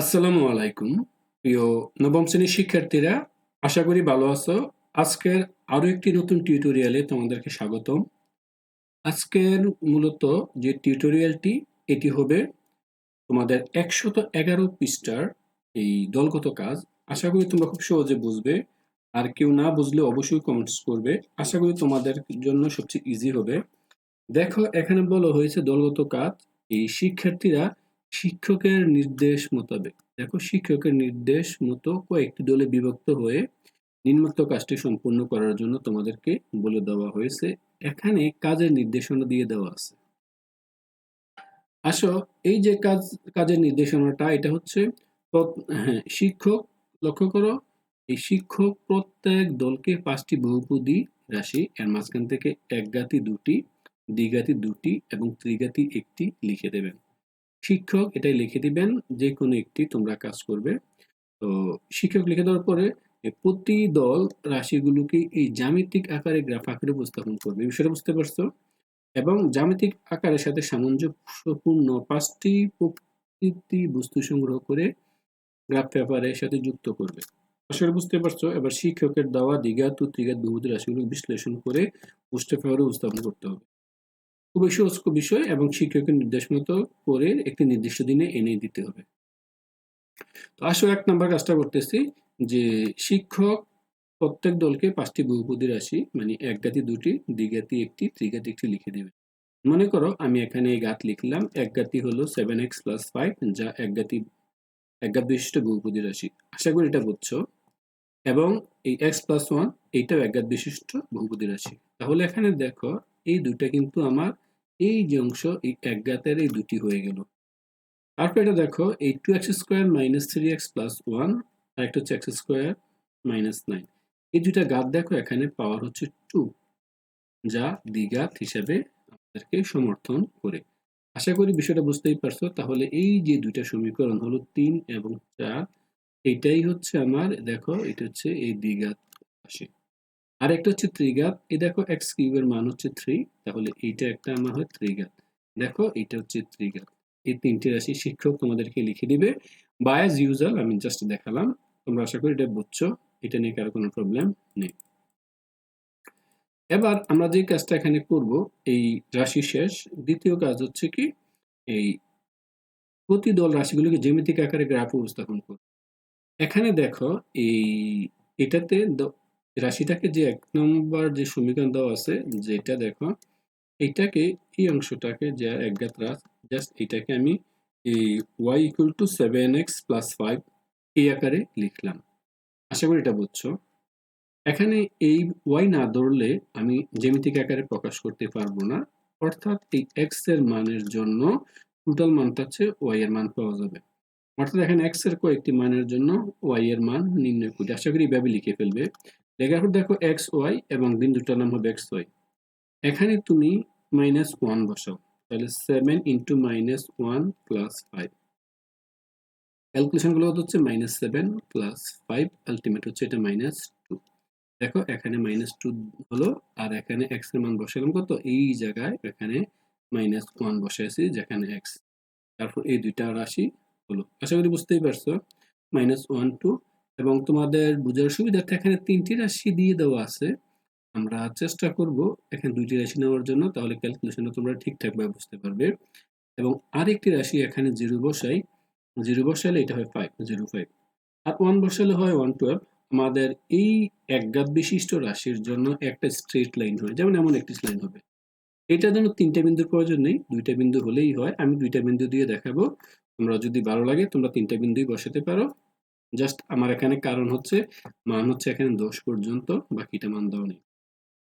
আসসালামু আলাইকুম, প্রিয় নবম শ্রেণির শিক্ষার্থীরা, আশা করি ভালো আছো। আজকের আরও একটি নতুন টিউটোরিয়ালে তোমাদেরকে স্বাগতম। আজকের মূলত যে টিউটোরিয়ালটি, এটি হবে তোমাদের একশত এগারো পৃষ্ঠার এই দলগত কাজ। আশা করি তোমরা খুব সহজে বুঝবে। আর কেউ না বুঝলে অবশ্যই কমেন্টস করবে। আশা করি তোমাদের জন্য সবচেয়ে ইজি হবে। দেখো, এখানে বলা হয়েছে দলগত কাজ। এই শিক্ষার্থীরা শিক্ষকের নির্দেশ মোতাবেক। দেখো, শিক্ষকের নির্দেশ মতো কয়েকটি দলে বিভক্ত হয়ে নিম্নোক্ত কাজটি সম্পূর্ণ করার জন্য তোমাদেরকে বলে দেওয়া হয়েছে। এখানে কাজের নির্দেশনা দিয়ে দেওয়া আছে। আসো, এই যে কাজ, কাজের নির্দেশনাটা, এটা হচ্ছে হ্যাঁ শিক্ষক, লক্ষ্য করো, এই শিক্ষক প্রত্যেক দলকে পাঁচটি বহুপদী রাশি, এর মাঝখান থেকে একগাতি দুটি, দ্বিঘাতি দুটি এবং ত্রিঘাতি একটি লিখে দেবেন। শিক্ষক এটাই লিখে দিবেন যে কোনো একটি তোমরা কাজ করবে। তো শিক্ষক লিখে দেওয়ার পরে প্রতি দল রাশিগুলোকে এই জ্যামিতিক আকারে গ্রাফ আকারে উপস্থাপন করবে। বিষয়টা বুঝতে পারছ? এবং জ্যামিতিক আকারের সাথে সামঞ্জস্যপূর্ণ পাঁচটি প্রকৃতি বস্তু সংগ্রহ করে গ্রাফ পেপারের সাথে যুক্ত করবে। আসলে বুঝতে পারছ? এবার শিক্ষকের দেওয়া দ্বিঘাত ত্রিঘাত বহুপদী রাশিগুলো বিশ্লেষণ করে পোস্টার পেপারে উপস্থাপন করতে হবে। খুবই সহজ বিষয় এবং শিক্ষকের নির্দেশ মতো করে একটি নির্দিষ্ট দিনে এনে দিতে হবে। তো আসো এক নাম্বার কাজটা করতেছি যে শিক্ষক প্রত্যেক দলকে পাঁচটি বহুপদী রাশি মানে এক গাতি দুটি, দ্বিঘাতি একটি, ত্রিঘাতি একটি লিখে দেবে। মনে করো আমি এখানে এই গাত লিখলাম এক গাতি হলো সেভেন এক্স প্লাস ফাইভ যা এক গাতি এক গাত বিশিষ্ট বহুপদী রাশি। আশা করি এটা বুঝছ। এবং এই এক্স প্লাস ওয়ান এইটাও এক গাত বিশিষ্ট বহুপদী রাশি। তাহলে এখানে দেখো, এই দুটা কিন্তু আমার এই যে অংশ, এই এক গাতের এই দুটি হয়ে গেল। তারপর এটা দেখো, এই two x square minus three x plus one আর একটা হচ্ছে এক্স স্কোয়ার মাইনাস নাইন এই দুইটা গাত দেখো, এখানে পাওয়ার হচ্ছে টু যা দ্বিঘাত হিসাবে আমাদেরকে সমর্থন করে। আশা করি বিষয়টা বুঝতেই পারছ। তাহলে এই যে দুইটা সমীকরণ হলো তিন এবং চার এটাই হচ্ছে আমার, দেখো, এটা হচ্ছে এই দ্বিঘাত রাশি। আর একটা হচ্ছে ত্রিঘাত। এই দেখো এক্স কিউবের মান হচ্ছে থ্রি তাহলে এইটা একটা আমার হয় ত্রিঘাত। দেখো এটা হচ্ছে ত্রিঘাত। এই তিনটি রাশি শিক্ষক তোমাদেরকে লিখে দিবে। বা অ্যাজ ইউজাল আমি জাস্ট দেখালাম। তোমরা আশা করি এটা বুঝছ। এটা নিয়ে কারও কোনো প্রবলেম নেই। এবার আমরা যে কাজটা এখানে করব, এই রাশি শেষ। দ্বিতীয় কাজ হচ্ছে কি, এই প্রতি দল রাশিগুলোকে জ্যামিতিক আকারে গ্রাফ উপস্থাপন করব এখানে দেখো, এই এটাতে রাশিটাকে যে এক নম্বর যে সমীকরণ দেওয়া আছে, যেটা দেখো, এটাকে এই অংশটাকে যা একঘাত রাশ জাস্ট এটাকে আমি এই y equal to seven x plus five এই আকারে লিখলাম। আশা করি এটা বুঝছ? এখানে এই ওয়াই না ধরলে আমি জ্যামিতিক আকারে প্রকাশ করতে পারব না। অর্থাৎ এই এক্সের মানের জন্য টোটাল মানটা হচ্ছে ওয়াই এর মান পাওয়া যাবে। অর্থাৎ এখানে এক্সের কয়েকটি মানের জন্য ওয়াই এর মান নির্ণয় করি। আশা করি এইভাবে লিখে ফেলবে। লেখার দেখো এক্স ওয়াই এবং বিন্দুটার নাম হবে এক্স ওয়াই এখানে তুমি মাইনাস ওয়ান বসাও, তাহলে seven into minus one plus five ক্যালকুলেশনগুলো হচ্ছে minus seven plus five ultimate হচ্ছে এটা মাইনাস টু দেখো, এখানে মাইনাস টু হলো, আর এখানে এক্সের মান বসালাম কত? এই জায়গায় এখানে মাইনাস ওয়ান বসাইছি যেখানে এক্স তারপর এই দুইটা রাশি হলো। আশা করি বুঝতেই পারছ। মাইনাস ওয়ান টু এবং তোমাদের বোঝার সুবিধার্থে এখানে তিনটি রাশি দিয়ে দেওয়া আছে। আমরা চেষ্টা করব এখানে দুইটি রাশি নেওয়ার জন্য, তাহলে ক্যালকুলেশনটা তোমরা ঠিকঠাকভাবে বুঝতে পারবে। এবং আরেকটি রাশি এখানে জিরো বসাই জিরো বসালে এটা হয় ফাইভ জিরো ফাইভ আর ওয়ান বসালে হয় ওয়ান টুয়েলভ আমাদের এই একঘাত বিশিষ্ট রাশির জন্য একটা স্ট্রেট লাইন হয়, যেমন এমন একটি লাইন হবে। এটা যেন তিনটা বিন্দুর প্রয়োজন নেই, দুইটা বিন্দু হলেই হয়। আমি দুইটা বিন্দু দিয়ে দেখাবো। তোমরা যদি ভালো লাগে, তোমরা তিনটা বিন্দুই বসাতে পারো। জাস্ট আমার এখানে কারণ হচ্ছে, মান হচ্ছে এখানে দশ পর্যন্ত, বাকিটা মান দেওয়া নেই।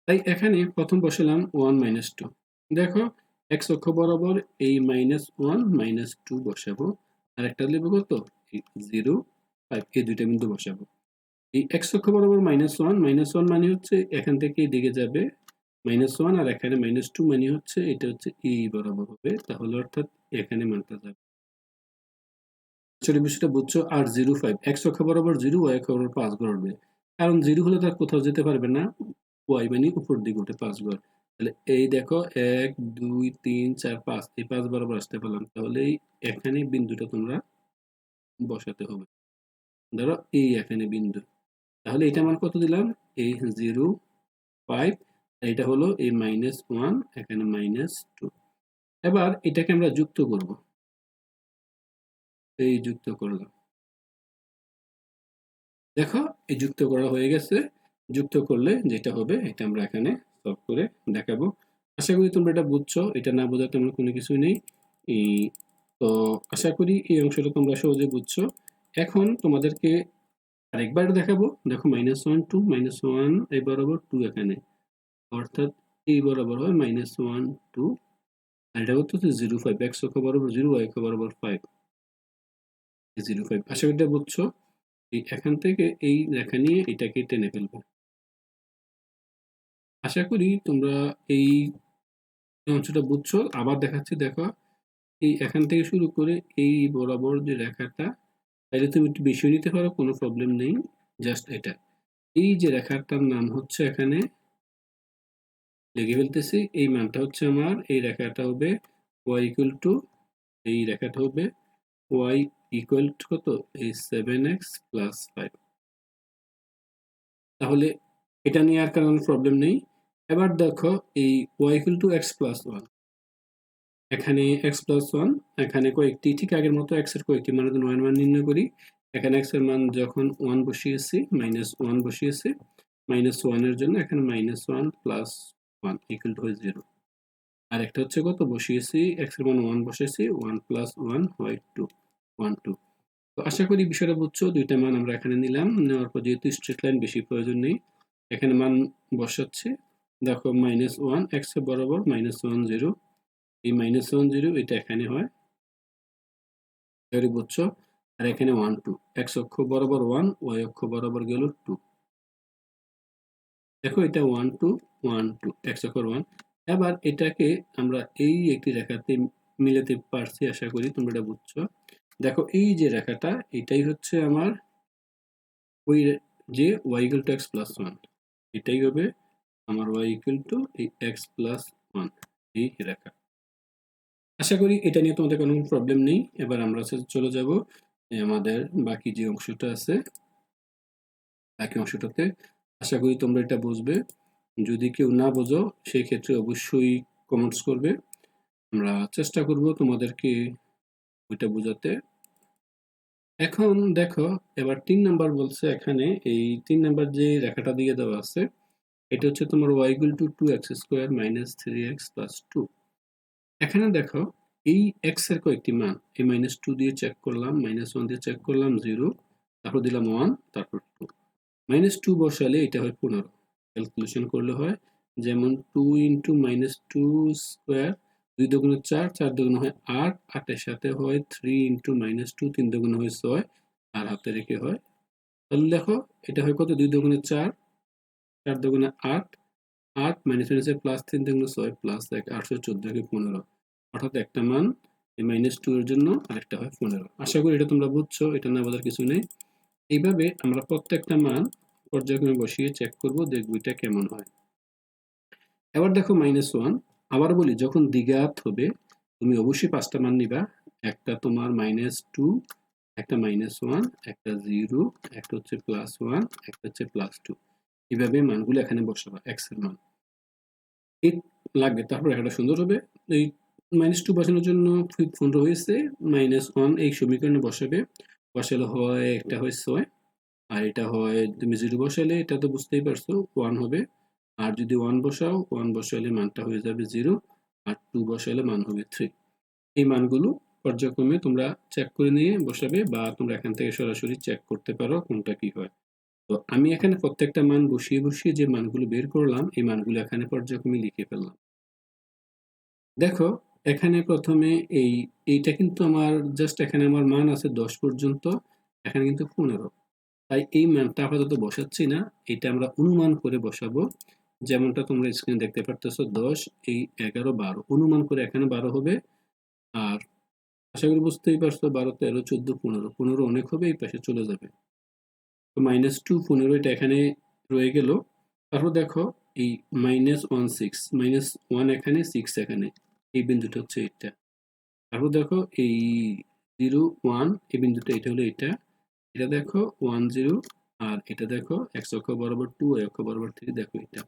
তাই এখানে প্রথম বসালাম ওয়ান মাইনাস টু দেখো এক্স অক্ষ বরাবর এই মাইনাস ওয়ান মাইনাস টু বসাবো। আর একটা লিখব কত জিরো ফাইভ এই দুইটা বিন্দু বসাবো। এই এক্স অক্ষ বরাবর মাইনাস ওয়ান মাইনাস ওয়ান মানে হচ্ছে এখান থেকে দিকে যাবে। মাইনাস ওয়ান আর এখানে মাইনাস টু মানে হচ্ছে, এটা হচ্ছে এই বরাবর হবে। তাহলে অর্থাৎ এখানে মানটা যাবে। আসলে বিষয়টা বুঝছ আর জিরো ফাইভ। এক্স অক্ষ বরাবর জিরো, ওয়াই অক্ষ বরাবর পাঁচ ঘর উঠবে কারণ জিরো হলে তার কোথাও যেতে পারবে না। ওয়াই মানে উপর দিকে উঠে পাঁচ ঘর। তাহলে এই দেখো, এক, দুই, তিন, চার, পাঁচ, এই পাঁচ বরাবর আসতে পারলাম। তাহলে এখানে বিন্দুটা তোমরা বসাতে হবে। ধরো এই এখানে বিন্দু। তাহলে এটা আমার কত দিলাম? এই জিরো ফাইভ। এটা হলো এই মাইনাস ওয়ান, এখানে মাইনাস টু। এবার এটাকে আমরা যুক্ত করব। এই যুক্ত করলাম দেখো, এই যুক্ত করা হয়ে গেছে। যুক্ত করলে যেটা হবে, এটা আমরা এখানে সলভ করে দেখাবো। আশা করি তোমরা এটা বুঝছ। এটা না বোঝাতে আমার কোনো কিছু নেই। তো আশা করি এই অংশটা তোমরা সহজে বুঝছ। এখন তোমাদেরকে আরেকবার দেখাবো। দেখো minus one two minus one এই বরাবর টু এখানে। অর্থাৎ এই বরাবর হয় মাইনাস ওয়ান টু আর এটা হচ্ছে জিরো ফাইভ এক্স অক্ষ বরাবর জিরো ওয়াই বরাবর ফাইভ জিরো ফাইভ আশা করি বুঝছ? এই এখান থেকে এই রেখা নিয়ে এটাকে টেনে ফেলব। আশা করি তোমরা এই অংশটা বুঝছ। আবার দেখাচ্ছি, দেখো। এই এখান থেকে শুরু করে এই বরাবর যে রেখাটা, তাহলে তুমি একটু বেশি নিতে পারো, কোনো প্রবলেম নেই জাস্ট এটা। এই যে রেখাটার নাম হচ্ছে এখানে, লিখে ফেলতেছি, এই মানটা হচ্ছে আমার, এই রেখাটা হবে ওয়াই ইকুয়াল টু এই রেখাটা হবে ওয়াই ইকুয়াল টু কত? এই সেভেন এক্স প্লাস ফাইভ তাহলে এটা নিয়ে আর কারণ প্রবলেম নেই। এবার দেখো এই y equal to x plus one এখানে এক্স প্লাস ওয়ান এখানে কয়েকটি, ঠিক আগের মতো এক্সের কয়েকটি মানে ওয়ান মান নির্ণয় করি। এখানে এক্সের মান যখন ওয়ান বসিয়েছি মাইনাস ওয়ান বসিয়েছি মাইনাস ওয়ানের জন্য এখানে minus one plus one equal to zero আর একটা হচ্ছে কত? বসিয়েছি এক্সের মান ওয়ান বসিয়েছি one plus one y two one two তো আশা করি বিষয়টা বুঝছ, দুইটা মান আমরা এখানে নিলাম। নেওয়ার পর যেহেতু স্ট্রেট লাইন বেশি প্রয়োজন নেই, এখানে মান বসাচ্ছে। দেখো মাইনাস ওয়ান এক্সের বরাবর মাইনাস ওয়ান জিরো এই মাইনাস ওয়ান জিরো এটা এখানে হয়। বুঝছ? আর এখানে ওয়ান টু এক্স অক্ষ বরাবর ওয়ান ওয়াই অক্ষ বরাবর গেল টু দেখো এটা one two one two x অক্ষর ওয়ান এবার এটাকে আমরা এই একটি রেখাতে মিলাতে পারছি, আশা করি তোমরা এটা বুঝছ। দেখো, এই যে রেখাটা, এটাই হচ্ছে আমার ওই যে y equal to x plus one এটাই হবে আমার ওয়াই ইকুয়াল টু এই এক্স প্লাস ওয়ান এই রেখা। আশা করি এটা নিয়ে তোমাদের কোনো প্রবলেম নেই। এবার আমরা চলে যাব আমাদের বাকি যে অংশটা আছে, বাকি অংশটাতে। আশা করি তোমরা এটা বুঝবে। যদি কেউ না বোঝো, সেই ক্ষেত্রে অবশ্যই কমেন্টস করবে। আমরা চেষ্টা করব তোমাদেরকে ওইটা বোঝাতে। এখন দেখো, এবার তিন নাম্বার বলছে এখানে, এই তিন নাম্বার যে রেখাটা দিয়ে দেওয়া আছে, এটা হচ্ছে তোমার y ওয়াইগুল two two x square minus three x plus two এখানে দেখো, এই এক্সের কয়েকটি মান, এই মাইনাস টু দিয়ে চেক করলাম মাইনাস ওয়ান দিয়ে চেক করলাম জিরো তারপর দিলাম ওয়ান তারপর টু মাইনাস টু বসালে এটা হয় পনেরো। ক্যালকুলেশন করলে হয়, যেমন two into minus two square দুই দুগুণে চার চার দুগুণে হয় আট, আটের সাথে হয় থ্রি ইন্টু মাইনাস টু তিন দুগুণে হয় ছয়, আর হাতে রেখে হয় তাহলে দেখো, এটা হয় কত? দুই দুগুণে চার চার দুগুণে আট আট মাইনাস মাইনাসে প্লাস তিন দুগুণে ছয় প্লাস এক, আটশো চোদ্দ থেকে পনেরো। অর্থাৎ একটা মান, এই মাইনাস টু এর জন্য আরেকটা হয় পনেরো। আশা করি এটা তোমরা বুঝছ, এটা না বোঝার কিছু নেই। এইভাবে আমরা প্রত্যেকটা মান পর্যায়ক্রমে বসিয়ে চেক করব, দেখব এটা কেমন হয়। এবার দেখো মাইনাস ওয়ান আবার বলি, যখন দ্বিঘাত হবে, তুমি অবশ্যই পাঁচটা মান নিবা। একটা তোমার মাইনাস টু একটা মাইনাস ওয়ান একটা জিরো একটা হচ্ছে প্লাস ওয়ান একটা হচ্ছে প্লাস টু এইভাবে মানগুলো এখানে বসাবা এক্সের মান। এই লাগবে, তারপর একটা সুন্দর হবে। এই মাইনাস টু বসানোর জন্য পনেরো হয়েছে মাইনাস ওয়ান এই সমীকরণে বসাবে। বসালে হয়, একটা হয় ছয়, আর এটা হয়, তুমি জিরো বসালে, এটা তো বুঝতেই পারছ ওয়ান হবে। আর যদি ওয়ান বসাও ওয়ান বসালে মানটা হয়ে যাবে জিরো আর টু বসালে মান হবে থ্রি এই মানগুলো পর্যায়ক্রমে তোমরা চেক করে নিয়ে বসাবে বা তোমরা এখান থেকে সরাসরি চেক করতে পারো কোনটা কি হয়। তো আমি এখানে প্রত্যেকটা মান বসিয়ে বসিয়ে যে মানগুলো বের করলাম, এই মানগুলো এখানে পর্যায়ক্রমে লিখে ফেললাম। দেখো, এখানে প্রথমে এই, এইটা কিন্তু আমার জাস্ট এখানে আমার মান আছে দশ পর্যন্ত, এখানে কিন্তু পনেরো। তাই এই মানটা আপাতত বসাচ্ছি না, এটা আমরা অনুমান করে বসাবো। যেমনটা তোমরা স্ক্রিনে দেখতে পারতেছো, দশ, এই এগারো, বারো। অনুমান করে এখানে বারো হবে। আর আশা করি বুঝতেই পারছ, বারো, তেরো, চোদ্দ, পনেরো। পনেরো অনেক হবে, এই পাশে চলে যাবে। তো মাইনাস টু পনেরো এটা এখানে রয়ে গেল। তারপর দেখো, এই minus one six minus one এখানে সিক্স এখানে। এই বিন্দুটা হচ্ছে এটা তারপর দেখো, এই জিরো ওয়ান এই বিন্দুটা এটা হলো এটা। এটা দেখো ওয়ান জিরো আর এটা দেখো এক্স অক্ষ বরাবর টু ওয়াই অক্ষ বরাবর থ্রি দেখো এটা।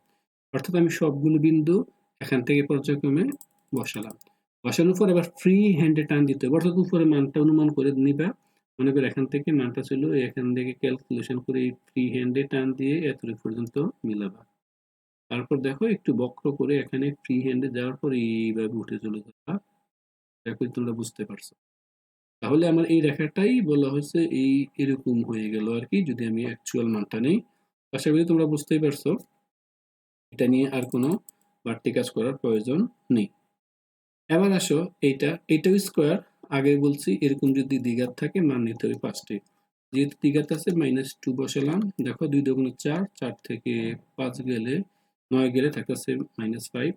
অর্থাৎ আমি সবগুলো বিন্দু এখান থেকে পর্যায়ক্রমে বসালাম। বসানোর পর এবার ফ্রি হ্যান্ডে টান দিতে হবে। অর্থাৎ উপরে মানটা অনুমান করে নিবা। মনে করো এখান থেকে মানটা ছিল এখান থেকে ক্যালকুলেশন করে এই ফ্রি হ্যান্ডে টান দিয়ে এতটুকু পর্যন্ত মিলাবা। তারপর দেখো একটু বক্র করে এখানে ফ্রি হ্যান্ডে যাওয়ার পর এইভাবে উঠে চলে যাবা। দেখো তোমরা বুঝতে পারছ। তাহলে আমার এই রেখাটাই বলা হয়েছে এই এরকম হয়ে গেল আর কি, যদি আমি অ্যাকচুয়াল মানটা নেই। আশা করি তোমরা বুঝতেই পারছ। এটা নিয়ে আর কোনো বাড়তি কাজ করার প্রয়োজন নেই। এবার আসো এইটা, এইটাও স্কোয়ার আগে বলছি এরকম যদি দ্বিঘাত থাকে মান নিতে হবে পাঁচটি। যেহেতু দ্বিঘাত আছে মাইনাস টু বসালাম। দেখো দুই দুগুণ চার চার থেকে পাঁচ গেলে নয় গেলে থাকতেছে মাইনাস ফাইভ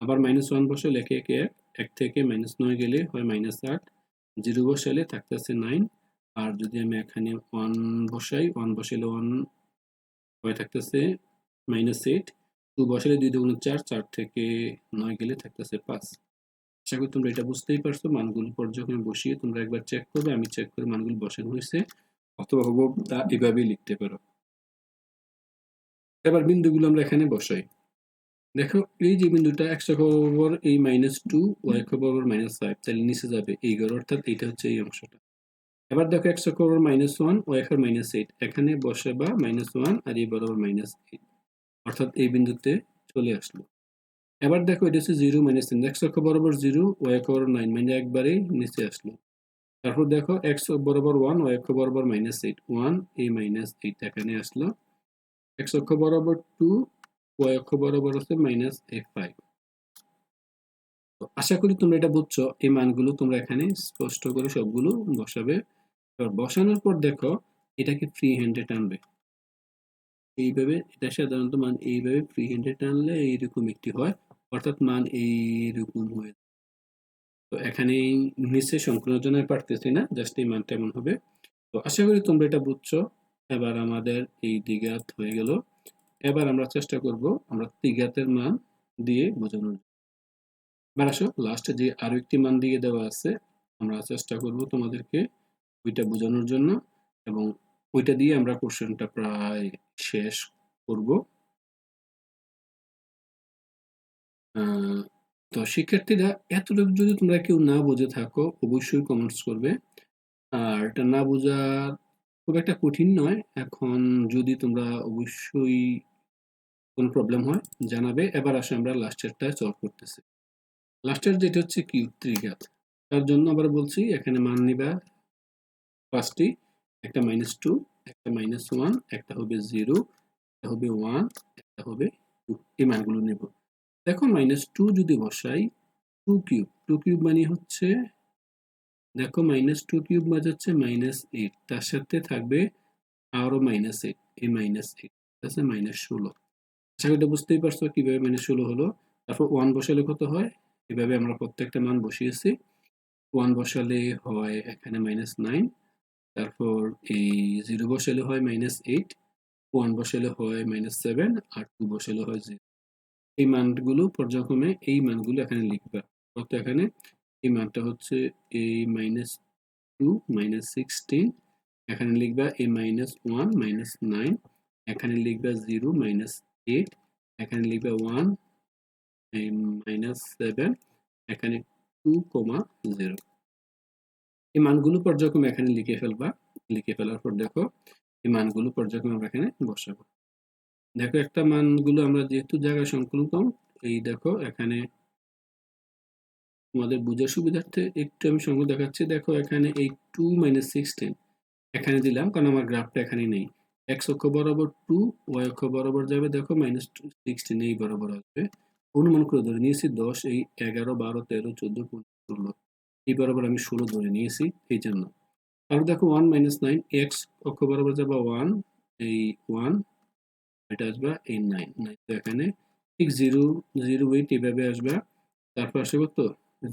আবার মাইনাস ওয়ান বসালে একে একে এক এক থেকে মাইনাস নয় গেলে হয় মাইনাস আট। জিরো বসালে থাকতেছে নাইন আর যদি আমি এখানে ওয়ান বসাই ওয়ান বসালে ওয়ান হয়ে থাকতেছে মাইনাস এইট টু বসালে দুই দুগুণ চার চার থেকে নয় গেলে থাকতেছে পাঁচ। আশা করি তোমরা এটা বুঝতেই পারছ, মানগুলো পর্যবেক্ষণে বসিয়ে তোমরা একবার চেক করবে, আমি চেক করে মানগুলো বসানো হয়েছে, অথবা হব তা এভাবেই লিখতে পারো। এবার বিন্দুগুলো আমরা এখানে বসাই। দেখো, এই যে বিন্দুটা একশো বরাবর এই মাইনাস টু ওয়াই বরাবর মাইনাস ফাইভ তাহলে নিচে যাবে এই ঘর, অর্থাৎ এইটা হচ্ছে এই অংশটা। এবার দেখো একশো বরাবর minus one y minus eight এখানে বসাবা মাইনাস ওয়ান আর এই বরাবর মাইনাস এইট অর্থাৎ এই বিন্দুতে চলে আসলো। এবার দেখো এটা হচ্ছে জিরো মাইনাস তিন। এক্স অক্ষ বরাবর জিরো ওয়াই অক্ষ বরাবর নাইন মানে একবারেই নিচে আসলো। তারপর দেখো এক্স বরাবর ওয়ান ওয়াই অক্ষ বরাবর মাইনাস এইট ওয়ান এই মাইনাস এইট এখানে আসলো। এক্স অক্ষ বরাবর টু ওয়াই অক্ষ বরাবর হচ্ছে মাইনাস এ ফাইভ আশা করি তোমরা এটা বুঝছ। এই মানগুলো তোমরা এখানে স্পষ্ট করে সবগুলো বসাবে। বসানোর পর দেখো এটাকে ফ্রি হ্যান্ডে টানবে? এইভাবে এটা সাধারণত মান এইভাবে ফ্রি হ্যান্ডে টানলে এইরকম একটি হয়, অর্থাৎ মান এইরকম হয়ে তো এখানে নিচে সংকলনের পারতেছি না, জাস্ট এই মানটা এমন হবে। তো আশা করি তোমরা এটা বুঝছ। এবার আমাদের এই দ্বিঘাত হয়ে গেল। এবার আমরা চেষ্টা করব আমরা দ্বিঘাতের মান দিয়ে বোঝানোর। এবার আসো লাস্টে যে আরও একটি মান দিয়ে দেওয়া আছে, আমরা চেষ্টা করব তোমাদেরকে ওইটা বোঝানোর জন্য এবং ওইটা দিয়ে আমরা কোশ্চেনটা প্রায় শেষ করব। তো শিক্ষার্থীরা, এতটুকু যদি তোমরা কেউ না বুঝে থাকো, অবশ্যই কমেন্টস করবে। আর এটা না বোঝার খুব একটা কঠিন নয়। এখন যদি তোমরা অবশ্যই কোনো প্রবলেম হয়, জানাবে। এবার আসে আমরা লাস্টেরটা সলভ করতেছি। লাস্টের যেটা হচ্ছে কি ত্রিঘাত তার জন্য আবার বলছি, এখানে মান নিবা। পাঁচটি একটা মাইনাস টু একটা মাইনাস ওয়ান একটা হবে জিরো একটা হবে ওয়ান একটা হবে টু এই মানগুলো নেব। দেখো মাইনাস টু যদি বসাই টু কিউব টু কিউব মানে হচ্ছে, দেখো মাইনাস টু কিউব হচ্ছে মাইনাস এইট তার সাথে থাকবে আরও মাইনাস এইট এই মাইনাস এইট আছে মাইনাস ষোলো। আশা করি বুঝতেই পারছ কীভাবে মাইনাস ষোলো হলো। তারপর ওয়ান বসালে কত হয়? এভাবে আমরা প্রত্যেকটা মান বসিয়েছি। ওয়ান বসালে হয় এখানে মাইনাস নাইন তারপর এই জিরো বসালে হয় মাইনাস এইট ওয়ান বসালে হয় মাইনাস সেভেন আর টু বসালে হয় জিরো এই মানগুলো পর্যায়ক্রমে এই মানগুলো এখানে লিখবা। কত এখানে এই মানটা হচ্ছে এই মাইনাস টু মাইনাস সিক্সটিন এখানে লিখবা এ মাইনাস ওয়ান মাইনাস নাইন এখানে লিখবা জিরো মাইনাস এইট এখানে লিখবা ওয়ান মাইনাস সেভেন এখানে টু কমা জিরো এই মানগুলো পর্যায়ক্রমে এখানে লিখে ফেলবা। লিখে ফেলার পর দেখো, এই মানগুলো পর্যায়ক্রমে আমরা এখানে বসাবো। দেখো, একটা মানগুলো আমরা যেহেতু জায়গায় সংকলন এই দেখো, এখানে তোমাদের বোঝার সুবিধার্থে একটু আমি সংখ্যা দেখাচ্ছি। দেখো, এখানে এই টু মাইনাস সিক্সটিন এখানে দিলাম, কারণ আমার গ্রাফটা এখানে নেই। এক্স অক্ষ বরাবর টু ওয়াই অক্ষ বরাবর যাবে, দেখো মাইনাস টু সিক্সটিন এই বরাবর আসবে। অনুমান করে ধরে নিয়েছি, দশ, এই এগারো, বারো, তেরো, চোদ্দ, পনেরো, ষোলো। এই বরাবর আমি ষোলো ধরে নিয়েছি, এই জন্য। তারপর দেখো ওয়ান মাইনাস নাইন এক্স অক্ষ বরাবর যাবে ওয়ান এই ওয়ান এটা আসবে এই নাইন নাইন তো এখানে ঠিক জিরো জিরো এইট এইভাবে আসবে। তারপর আসবে কত?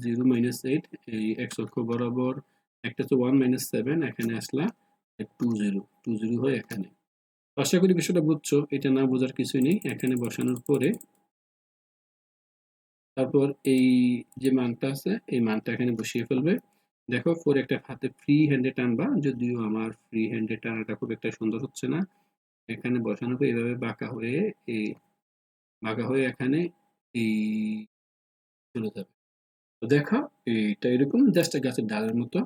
জিরো মাইনাস এইট এই এক্স অক্ষ বরাবর, একটা হচ্ছে ওয়ান মাইনাস সেভেন এখানে আসলা টু জিরো টু জিরো হয় এখানে। আশা করি বিষয়টা বুঝছ, এটা না বোঝার কিছুই নেই, এখানে বসানোর পরে তারপর এই যে মানটা আছে, এই মানটা এখানে বসিয়ে ফেলবে। দেখো ফোর একটা হাতে ফ্রি হ্যান্ডে টানবা যদিও আমার ফ্রি হ্যান্ডে টানাটা খুব একটা সুন্দর হচ্ছে না। এখানে বসানো পর এভাবে বাঁকা হয়ে এই, বাঁকা হয়ে এখানে এই চলে যাবে। তো দেখো, এইটা এরকম জাস্ট গাছের ডালের মতো।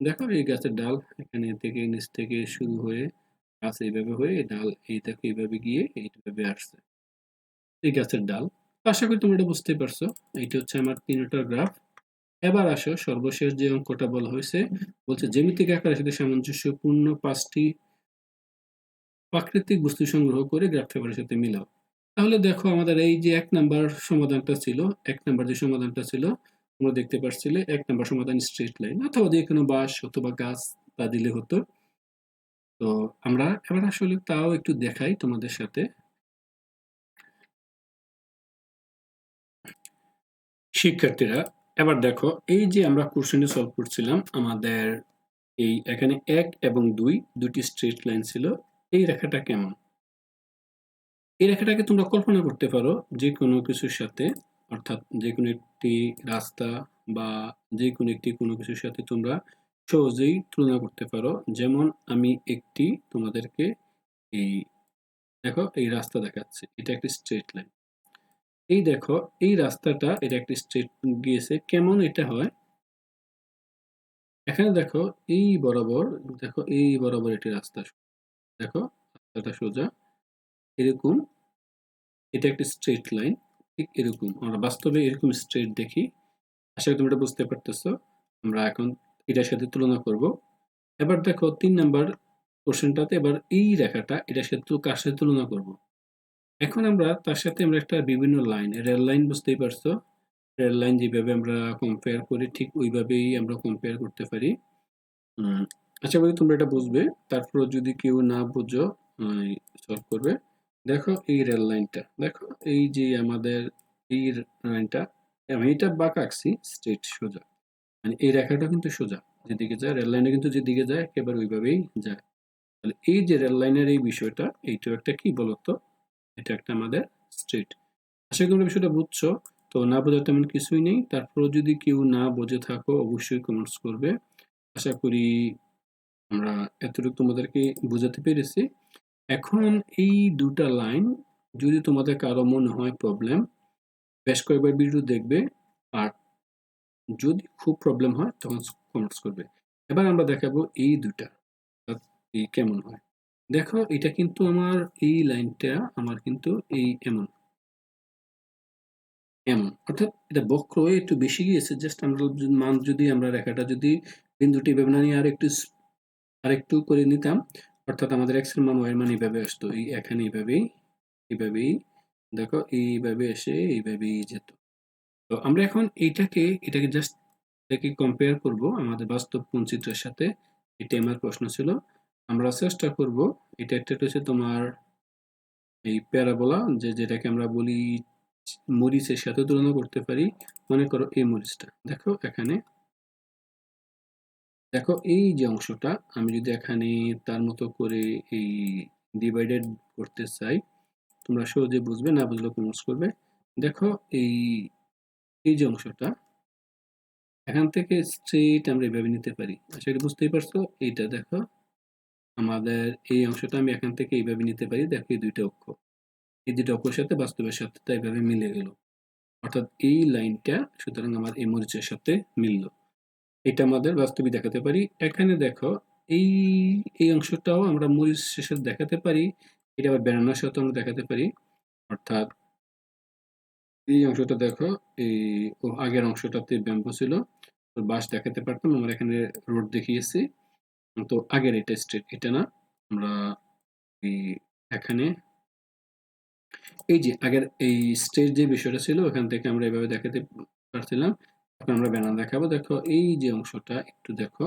দেখো, এই গাছের ডাল এখানে থেকে, নিচ থেকে শুরু হয়ে, গাছ এইভাবে হয়ে, ডাল এই দেখো এইভাবে গিয়ে এইভাবে আসছে। এই গাছের ডাল। আশা করি তোমরা এটা বুঝতে পারছ। এইটা হচ্ছে আমার তিনটার গ্রাফ এবার আসো, সর্বশেষ যে অঙ্কটা বলা হয়েছে, বলছে জ্যামিতিক আকারের সাথে সামঞ্জস্যপূর্ণ পাঁচটি প্রাকৃতিক বস্তু সংগ্রহ করে গ্রাফ পেপারের সাথে মিলাও। তাহলে দেখো আমাদের এই যে এক নাম্বার সমাধানটা ছিল, এক নাম্বার যে সমাধানটা ছিল, তোমরা দেখতে পাচ্ছিলে এক নাম্বার সমাধান স্ট্রেট লাইন অথবা যে কোনো বাস অথবা গাছ তা দিলে হতো। তো আমরা এবার আসলে তাও একটু দেখাই তোমাদের সাথে। শিক্ষার্থীরা, এবার দেখো, এই যে আমরা কোশ্চেনটি সলভ করছিলাম, আমাদের এই এখানে এক এবং দুই, দুটি স্ট্রেট লাইন ছিল, এই রেখাটা কেমন? এই রেখাটাকে তোমরা কল্পনা করতে পারো যে কোনো কিছুর সাথে, অর্থাৎ যে কোনো একটি রাস্তা বা যে কোনো একটি কোনো কিছুর সাথে তোমরা সহজেই তুলনা করতে পারো। যেমন আমি একটি তোমাদেরকে এই, দেখো, এই রাস্তা দেখাচ্ছে, এটা একটি স্ট্রেট লাইন এই দেখো, এই রাস্তাটা এটা একটা স্ট্রেট গিয়েছে। কেমন এটা হয়? এখানে দেখো, এই বরাবর, দেখো, এই বরাবর একটি রাস্তা। দেখো, রাস্তাটা সোজা। এরকম, এটা একটা স্ট্রেট লাইন ঠিক এরকম। আমরা বাস্তবে এরকম স্ট্রেট দেখি। আশা করি তুমি এটা বুঝতে পারতেছো। আমরা এখন এটার সাথে তুলনা করব। এবার দেখো, তিন নাম্বার কোশ্চেনটাতে এবার এই রেখাটা এটার সাথে কার সাথে তুলনা করব? এখন আমরা তার সাথে আমরা একটা বিভিন্ন লাইন রেল লাইন বুঝতেই পারছ। রেল লাইন যেভাবে আমরা কম্পেয়ার করি, ঠিক ওইভাবেই আমরা কম্পেয়ার করতে পারি। আচ্ছা করি তোমরা এটা বুঝবে। তারপর যদি কেউ না বুঝো সলভ করবে। দেখো এই রেল লাইনটা দেখো এই যে আমাদের এই লাইনটা আমি এটা বাঁকা আঁকছি স্ট্রেট সোজা। মানে এই রেখাটা কিন্তু সোজা, যেদিকে যায় রেল লাইনে কিন্তু যেদিকে যায়, একেবারে ওইভাবেই যায়। তাহলে এই যে রেল লাইনের এই বিষয়টা, এইটাও একটা কি বলতো? এটা একটা আমাদের স্ট্রেট আশা করি বিষয়টা বুঝছ। তো না বোঝার তেমন কিছুই নেই। তারপর যদি কেউ না বোঝে থাকো, অবশ্যই কমেন্টস করবে। আশা করি আমরা এতটুকু তোমাদেরকে বোঝাতে পেরেছি। এখন এই দুটা লাইন যদি তোমাদের কারও মনে হয় প্রবলেম বেশ কয়েকবার ভিডিও দেখবে। আর যদি খুব প্রবলেম হয়, তখন কমেন্টস করবে। এবার আমরা দেখাবো এই দুটা কেমন হয়। দেখো, এটা কিন্তু আমার এই লাইনটা, আমার কিন্তু এই এমন। এমন। অর্থাৎ এটা বক্র একটু বেশি গিয়েছে জাস্ট আমরা মান যদি, আমরা রেখাটা যদি বিন্দুটি এভাবে না নিয়ে আর একটু আর একটু করে নিতাম, অর্থাৎ আমাদের এক্সের মান ওয়াই মান এইভাবে আসতো। এই এখানে এইভাবেই এইভাবেই, দেখো, এইভাবে এসে এইভাবেই যেত। তো আমরা এখন এইটাকে, এটাকে জাস্ট এটাকে কম্পেয়ার করব আমাদের বাস্তব পঞ্চিত্রের সাথে। এটা আমার প্রশ্ন ছিল। আমরা চেষ্টা করব, এটা একটা হচ্ছে তোমার এই প্যারাবোলা যে যেটাকে আমরা বলি মরিচের সাথে তুলনা করতে পারি। মনে করো এই মরিচটা, দেখো এখানে। দেখো এই যে অংশটা, আমি যদি এখানে তার মতো করে এই ডিভাইডেড করতে চাই, তোমরা সহজে বুঝবে, না বুঝলে কমেন্টস করবে। দেখো এই এই যে অংশটা, এখান থেকে স্ট্রেট আমরা এভাবে নিতে পারি। সেটা বুঝতেই পারছ, এইটা দেখো। আমাদের এই অংশটা আমি এখান থেকে এইভাবে নিতে পারি, দেখো এই দুইটা অক্ষ। এই দুইটা অক্ষর সাথে বাস্তবের সাথে তাই এইভাবে মিলে গেল। অর্থাৎ এই লাইনটা সুতরাং আমার এই মরিচের সাথে মিলল। এটা আমাদের বাস্তবে দেখাতে পারি। এখানে দেখো, এই এই অংশটাও আমরা মরিচের সাথে দেখাতে পারি। এটা আবার বেড়ানোর সাথে আমরা দেখাতে পারি। অর্থাৎ এই অংশটা দেখো, এই আগের অংশটাতে ব্যাম্বু ছিল। বাস দেখাতে পারতাম। আমরা এখানে রোড দেখিয়েছি। তো আগের এটা স্ট্রেট এটা না আমরা এখানে এই যে আগের এই স্টেজ যে বিষয়টা ছিল, ওখান থেকে আমরা এভাবে দেখাতে পারছিলাম। এখন আমরা ব্যানার দেখাবো। দেখো, এই যে অংশটা একটু দেখো।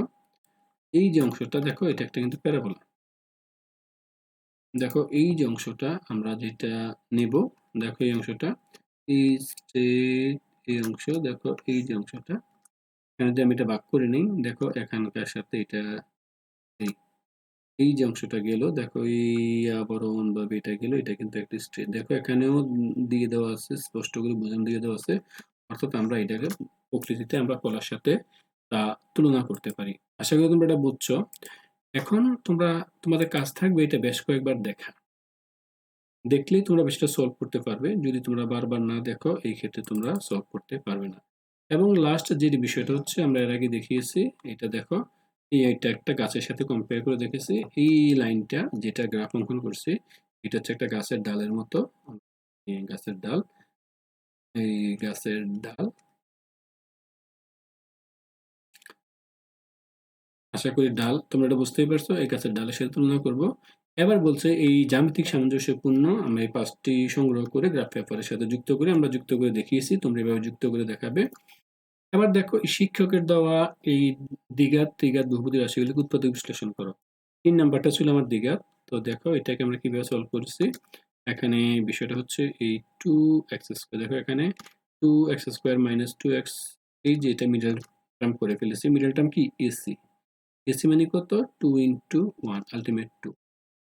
এই যে অংশটা দেখো, এটা একটা কিন্তু প্যারাবোলা দেখো, এই যে অংশটা আমরা যেটা নেব, দেখো এই অংশটা। এই এই অংশ, দেখো এই যে অংশটা। এখানে আমি এটা ভাগ করে নিই, দেখো এখানকার সাথে এটা এই যে অংশটা গেল, দেখো এই আবরণ বা এটা গেল, এটা কিন্তু একটা স্ট্রেট। দেখো এখানেও দিয়ে দেওয়া আছে, স্পষ্ট করে বোঝানো দিয়ে দেওয়া আছে। অর্থাৎ আমরা এটাকে প্রকৃতিতে আমরা কলার সাথে তা তুলনা করতে পারি। আশা করি তোমরা এটা বুঝছ। এখন তোমরা, তোমাদের কাজ থাকবে এটা বেশ কয়েকবার দেখা। দেখলেই তোমরা বেশিটা সলভ করতে পারবে। যদি তোমরা বারবার না দেখো, এই ক্ষেত্রে তোমরা সলভ করতে পারবে না। এবং লাস্ট যে বিষয়টা হচ্ছে, আমরা এর আগে দেখিয়েছি, এটা দেখো এই এটা একটা গাছের সাথে কম্পেয়ার করে দেখেছি। এই লাইনটা যেটা গ্রাফ অঙ্কন করছি, এটা হচ্ছে একটা গাছের ডালের মতো। গাছের ডাল, এই গাছের ডাল। আশা করি ডাল তোমরা এটা বুঝতেই পারছ, এই গাছের ডালের সাথে তুলনা করব। এবার বলছে এই জ্যামিতিক সামঞ্জস্যপূর্ণ আমরা এই পাঁচটি সংগ্রহ করে গ্রাফ পেপারের সাথে যুক্ত করে আমরা যুক্ত করে দেখিয়েছি, তোমরা এভাবে যুক্ত করে দেখাবে। এবার দেখো শিক্ষকের দেওয়া এই দ্বিঘাত ত্রিঘাত, বহুপদী রাশিগুলিকে উৎপাদক বিশ্লেষণ করো। তিন নাম্বারটা ছিল আমার দ্বিঘাত তো দেখো, এটাকে আমরা কীভাবে সলভ করছি? এখানে বিষয়টা হচ্ছে এই টু এক্স স্কোয়ার দেখো এখানে two x square minus two x এই যে এটা মিডল টার্ম করে ফেলেছি। মিডল টার্ম কি? এসি এসি মানে কত? Two into one ultimate two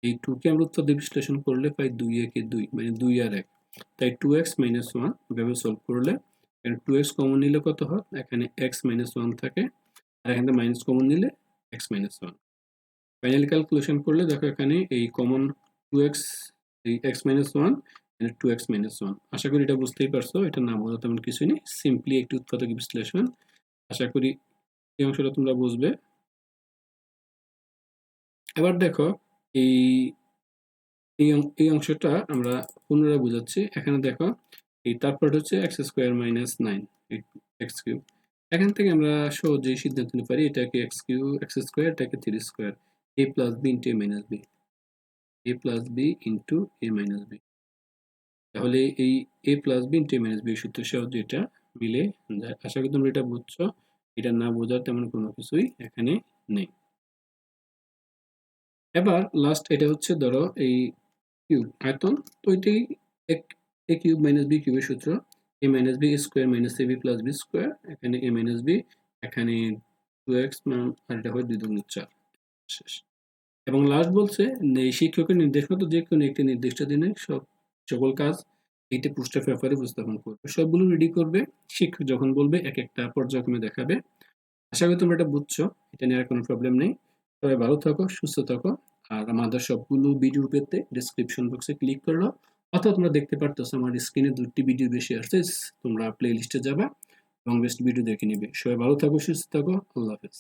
এই টুকে আমরা উৎপাদক বিশ্লেষণ করলে পাই দুই একে দুই মানে দুই আর এক। তাই টু এক্স মাইনাস ওয়ান এভাবে সলভ করলে টু এক্স কমন নিলে কত হয়? এখানে এক্স মাইনাস ওয়ান থাকে। আর এখানে মাইনাস কমন নিলে x minus one finally calculation করলে দেখো এখানে এই কমন টু এক্স এই x minus one two x minus one আশা করি এটা বুঝতেই পারছ। এটা না বোঝা তেমন কিছুই নেই। সিম্পলি একটি উৎপাদক বিশ্লেষণ। আশা করি এই অংশটা তোমরা বুঝবে। এবার দেখো এই এই অংশটা আমরা পুনরায় বোঝাচ্ছি। এখানে দেখো এই তারপর হচ্ছে x square minus nine x cube এখান থেকে আমরা সহজেই সিদ্ধান্ত নিতে পারি এটাকে এক্স কিউ এক্স স্কোয়ার এটাকে three square a plus b into a minus b a plus b into a minus b তাহলে এই a plus b into a minus b সূত্র সহজে এটা মিলে যায়। আশা করি তোমরা এটা বুঝছ। এটা না বোঝার তেমন কোনো কিছুই এখানে নেই। এবার লাস্ট এটা হচ্ছে ধরো এই কিউব আয়তন। তো এটাই এক এ কিউব মাইনাস বি কিউবের সূত্র a minus b square minus a b plus b এখানে এ মাইনাস বি এখানে টু এক্স আর এটা হয় দুই দুগুণ চার। শেষ। এবং লাস্ট বলছে, এই শিক্ষকের নির্দেশ মতো যে কোনো একটি নির্দিষ্ট দিনে সব, সকল কাজ এইটা পোস্টার পেপারে উপস্থাপন করবে। সবগুলো রেডি করবে। শিক্ষক যখন বলবে এক একটা পর্যায়ক্রমে দেখাবে। আশা করি তোমরা এটা বুঝছ। এটা নিয়ে আর কোনো প্রবলেম নেই। সবাই ভালো থাকো, সুস্থ থাকো। আর আমাদের সবগুলো ভিডিও পেতে ডিসক্রিপশন বক্সে ক্লিক করল অথবা তোমরা দেখতে পারতো আমার স্ক্রিনে দুটি ভিডিও বেশি আসছে, তোমরা প্লে লিস্টে যাবা এবং বেস্ট ভিডিও দেখে নিবে। সবাই ভালো থাকো, সুস্থ থাকো, আল্লাহ হাফেজ।